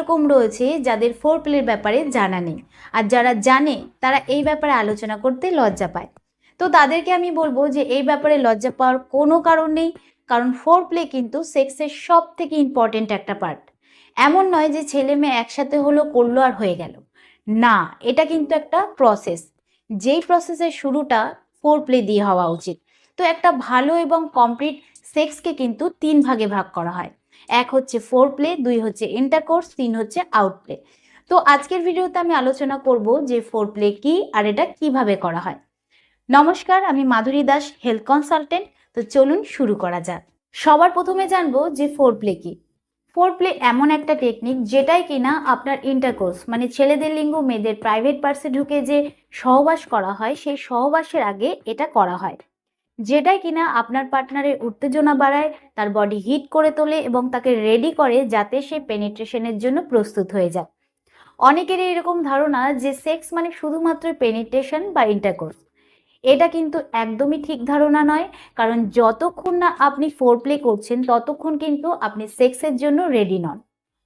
এরকম রয়েছে যাদের ফোর প্লের ব্যাপারে জানা নেই। আর যারা জানে, তারা এই ব্যাপারে আলোচনা করতে লজ্জা পায়। তো তাদেরকে আমি বলব যে এই ব্যাপারে লজ্জা পাওয়ার কোনো কারণ নেই, কারণ ফোর প্লে কিন্তু সেক্সের সব থেকে ইম্পর্টেন্ট একটা পার্ট এমন নয় যে ছেলে মেয়ে একসাথে হলো করল আর হয়ে গেল। না, এটা কিন্তু একটা প্রসেস যেই প্রসেসের শুরুটা ফোর প্লে দিয়ে হওয়া উচিত। তো একটা ভালো এবং কমপ্লিট সেক্সকে কিন্তু তিন ভাগে ভাগ করা হয়। এক হচ্ছে ফোর প্লে দুই হচ্ছে ইন্টারকোর্স তিন হচ্ছে আউট প্লে তো আজকের ভিডিওতে আমি আলোচনা করব যে ফোর প্লে কি আর এটা কীভাবে করা হয়। নমস্কার, আমি মাধুরী দাস হেলথ কনসালটেন্ট তো চলুন শুরু করা যাক। সবার প্রথমে জানব যে ফোর প্লে কি। ফোর প্লে এমন একটা টেকনিক যেটাই কিনা আপনার ইন্টারকোর্স মানে ছেলেদের লিঙ্গ, মেয়েদের প্রাইভেট পার্সে ঢুকে যে সহবাস করা হয়, সেই সহবাসের আগে এটা করা হয়। যেটাই কিনা আপনার পার্টনারের উত্তেজনা বাড়ায়, তার বডি হিট করে তোলে এবং তাকে রেডি করে যাতে সে পেনিট্রেশনের জন্য প্রস্তুত হয়ে যায়। অনেকেরই এরকম ধারণা যে সেক্স মানে শুধুমাত্র পেনিট্রেশন বা ইন্টারকোর্স এটা কিন্তু একদমই ঠিক ধারণা নয়, কারণ যতক্ষণ না আপনি ফোর প্লে করছেন, ততক্ষণ কিন্তু আপনি সেক্সের জন্য রেডি নন।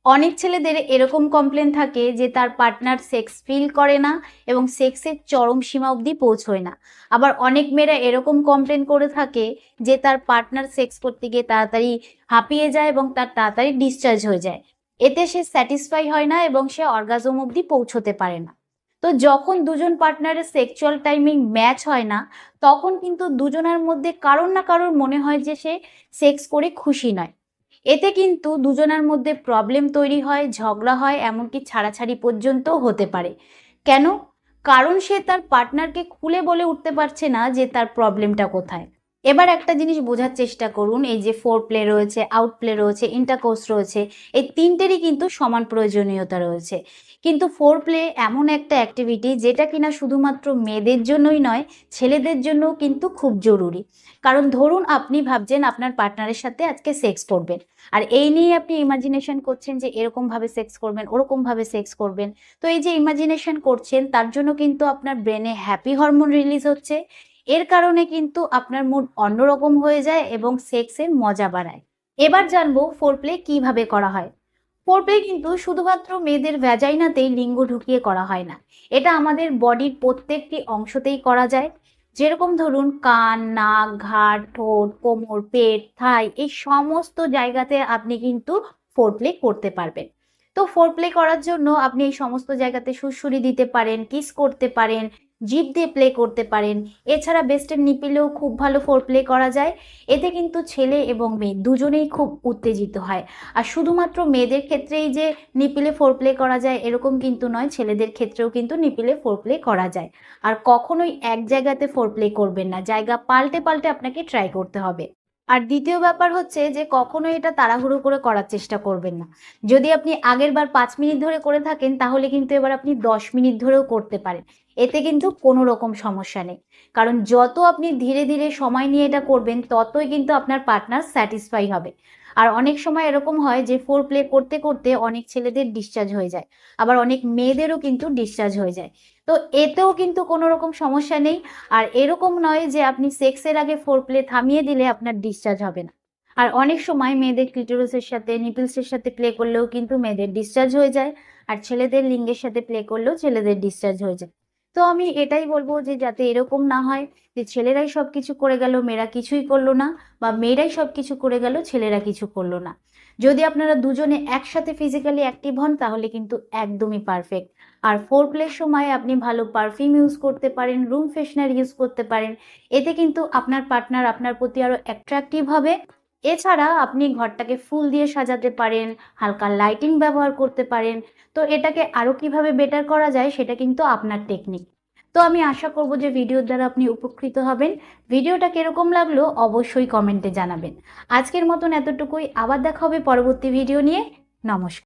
অনেক ছেলেদের এরকম কমপ্লেন থাকে যে তার পার্টনার সেক্স ফিল করে না এবং সেক্সের চরম সীমা অবধি পৌঁছয় না। আবার অনেক মেয়েরা এরকম কমপ্লেন করে থাকে যে তার পার্টনার সেক্স করতে গিয়ে তাড়াতাড়ি হাঁপিয়ে যায় এবং তার তাড়াতাড়ি ডিসচার্জ হয়ে যায়। এতে সে স্যাটিসফাই হয় না এবং সে অর্গাজম অবধি পৌঁছতে পারে না। তো যখন দুজন পার্টনারের সেক্সুয়াল টাইমিং ম্যাচ হয় না, তখন কিন্তু দুজনের মধ্যে কারোর না কারোর মনে হয় যে সে সেক্স করে খুশি নয়। এতে কিন্তু দুজনের মধ্যে প্রবলেম তৈরি হয়, ঝগড়া হয়, এমনকি ছাড়াছাড়ি পর্যন্ত হতে পারে। কেন? কারণ সে তার পার্টনারকে খুলে বলে উঠতে পারছে না যে তার প্রবলেমটা কোথায়। এবার একটা জিনিস বোঝার চেষ্টা করুন, এই যে ফোর প্লে রয়েছে আউট প্লে রয়েছে ইন্টারকোর্স রয়েছে, এই তিনটেরই কিন্তু সমান প্রয়োজনীয়তা রয়েছে। কিন্তু ফোর প্লে এমন একটা অ্যাক্টিভিটি যেটা কিনা শুধুমাত্র মেয়েদের জন্যই নয়, ছেলেদের জন্যও কিন্তু খুব জরুরি। কারণ ধরুন আপনি ভাবছেন আপনার পার্টনারের সাথে আজকে সেক্স করবেন, আর এই নিয়ে আপনি ইমাজিনেশন করছেন যে এরকমভাবে সেক্স করবেন, ওরকমভাবে সেক্স করবেন। তো এই যে ইমাজিনেশন করছেন, তার জন্য কিন্তু আপনার ব্রেনে হ্যাপি হরমোন রিলিজ হচ্ছে এর কারণে কিন্তু আপনার মুড অন্যরকম হয়ে যায় এবং সেক্সের মজা বাড়ায়। এবার জানব ফোর প্লে কীভাবে করা হয়। ফোর প্লে কিন্তু শুধুমাত্র মেয়েদের ভ্যাজাইনাতেই লিঙ্গ ঢুকিয়ে করা হয় না। এটা আমাদের বডির প্রত্যেকটি অংশতেই করা যায়। যেরকম ধরুন, কান, নাক, ঘাড়, ঠোঁট, কোমর, পেট, থাই, এই সমস্ত জায়গাতে আপনি কিন্তু ফোর প্লে করতে পারবেন। তো ফোর প্লে করার জন্য আপনি এই সমস্ত জায়গাতে সুরসুরি দিতে পারেন কিস করতে পারেন জিভ দিয়ে প্লে করতে পারেন। এছাড়া বেস্টের নিপিলেও খুব ভালো ফোর প্লে করা যায়। এতে কিন্তু ছেলে এবং মেয়ে দুজনেই খুব উত্তেজিত হয়। আর শুধুমাত্র মেয়েদের ক্ষেত্রেই যে নিপিলে ফোর প্লে করা যায়, এরকম কিন্তু নয়, ছেলেদের ক্ষেত্রেও কিন্তু নিপিলে ফোর প্লে করা যায়। আর কখনোই এক জায়গাতে ফোর প্লে করবেন না, জায়গা পাল্টে পাল্টে আপনাকে ট্রাই করতে হবে। আর দ্বিতীয় ব্যাপার হচ্ছে যে কখনো এটা তাড়াহুড়ো করে করার চেষ্টা করবেন না। যদি আপনি আগের বার পাঁচ মিনিট ধরে করে থাকেন, তাহলে কিন্তু এবার আপনি দশ মিনিট ধরেও করতে পারেন। এতে কিন্তু কোনো রকম সমস্যা নেই। কারণ যত আপনি ধীরে ধীরে সময় নিয়ে এটা করবেন, ততই কিন্তু আপনার পার্টনার স্যাটিসফাই হবে। আর অনেক সময় এরকম হয় যে ফোর প্লে করতে করতে অনেক ছেলেদের ডিসচার্জ হয়ে যায়। আবার অনেক মেয়েদেরও কিন্তু ডিসচার্জ হয়ে যায়। তো এতেও কিন্তু কোনো রকম সমস্যা নেই। আর এরকম নয় যে আপনি সেক্সের আগে ফোর প্লে থামিয়ে দিলে আপনার ডিসচার্জ হবে না। আর অনেক সময় মেয়েদের ক্লিটোরাসের সাথে নিপলসের সাথে প্লে করলেও কিন্তু মেয়েদের ডিসচার্জ হয়ে যায়। আর ছেলেদের লিঙ্গের সাথে প্লে করলেও ছেলেদের ডিসচার্জ হয়ে যায়। তো আমি এটাই বলব যে যাতে এরকম না হয় যে ছেলেরাই সব কিছু করে গেল, মেয়েরা কিছুই করল না বা মেয়েরাই সব কিছু করে গেল, ছেলেরা কিছু করল না। যদি আপনারা দুজনে একসাথে ফিজিক্যালি অ্যাক্টিভ হন, তাহলে কিন্তু একদমই পারফেক্ট আর ফোর প্লের সময় আপনি ভালো পারফিউম ইউজ করতে পারেন রুম ফ্রেশনার ইউজ করতে পারেন। এতে কিন্তু আপনার পার্টনার আপনার প্রতি আরও অ্যাট্রাক্টিভ হবে। এছাড়া আপনি ঘরটাকে ফুল দিয়ে সাজাতে পারেন, হালকা লাইটিং ব্যবহার করতে পারেন। তো এটাকে আরও কীভাবে বেটার করা যায় সেটা কিন্তু আপনার টেকনিক তো আমি আশা করব যে ভিডিওর দ্বারা আপনি উপকৃত হবেন। ভিডিওটা কীরকম লাগল অবশ্যই কমেন্টে জানাবেন। আজকের মতন এতটুকুই। আবার দেখা হবে পরবর্তী ভিডিও নিয়ে। নমস্কার।